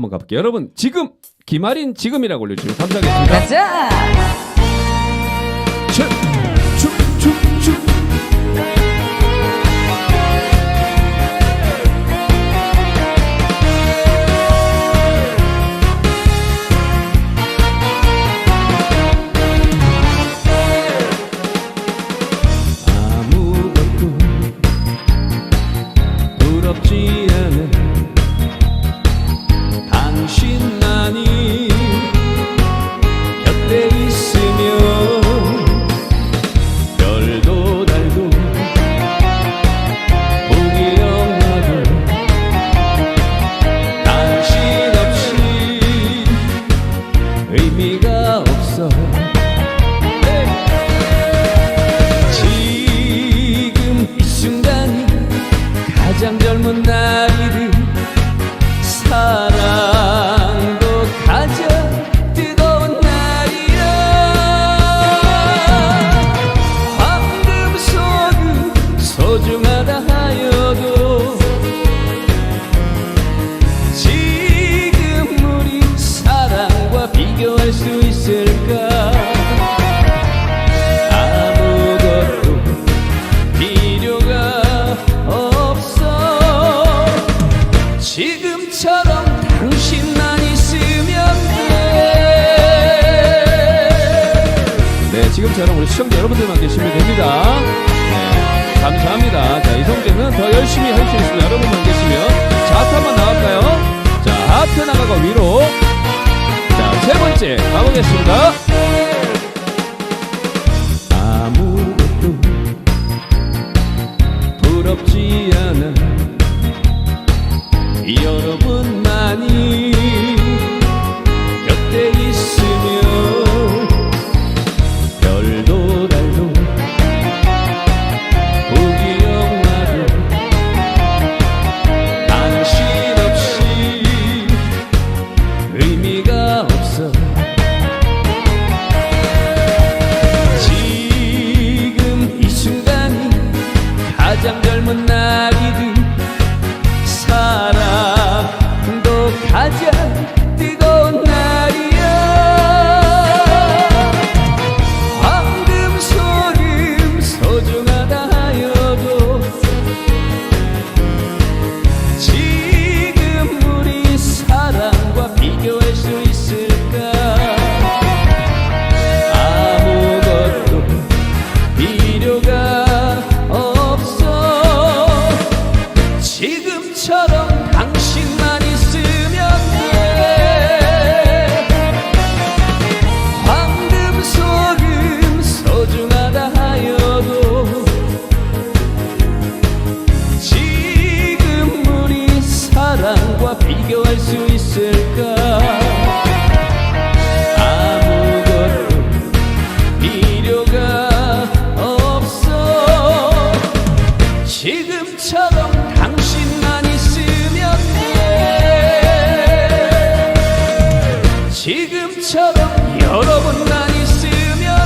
한번 가볼게요. 여러분 지금 김아린 지금이라고 올려주시면 감사하겠습니다. 가자. 춤, 춤, 춤, 춤. 아무것도 부럽지 않은 당 신만이 곁에 있으면 별도 달도 보기 영화도 당신 없이 의미가 없어 지금처럼. 네, 우리 시청자 여러분들만 계시면 됩니다. 네, 감사합니다. 자, 이성재는 더 열심히 할 수 있습니다. 여러분만 계시면. 자, 가장 젊은 날이든 지금처럼 여러분만 있으면